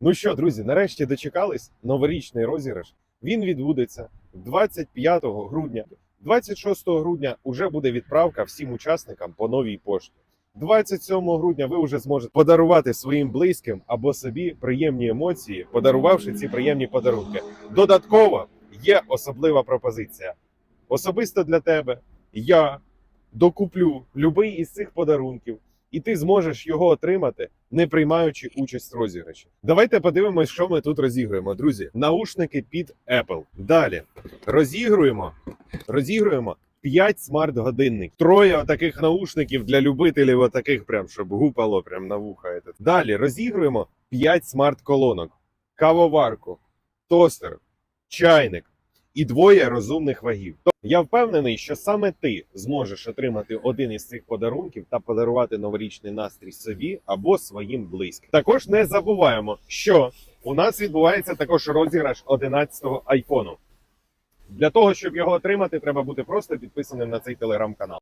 Ну що, друзі, нарешті дочекались новорічний розіграш. Він відбудеться 25 грудня. 26 грудня вже буде відправка всім учасникам по новій пошті. 27 грудня ви вже зможете подарувати своїм близьким або собі приємні емоції, подарувавши ці приємні подарунки. Додатково є особлива пропозиція. Особисто для тебе я докуплю любий із цих подарунків, і ти зможеш його отримати, не приймаючи участь в розіграші. Давайте подивимось, що ми тут розігруємо, друзі. Наушники під Apple. Далі розігруємо, розігруємо 5 смарт-годинник. Троє таких наушників для любителів, отаких, прям щоб гупало прям на вуха. Далі розігруємо 5 смарт-колонок, кавоварку, тостер, чайник і двоє розумних вагів. Я впевнений, що саме ти зможеш отримати один із цих подарунків та подарувати новорічний настрій собі або своїм близьким. Також не забуваємо, що у нас відбувається також розіграш 11-го айфону. Для того, щоб його отримати, треба бути просто підписаним на цей телеграм-канал.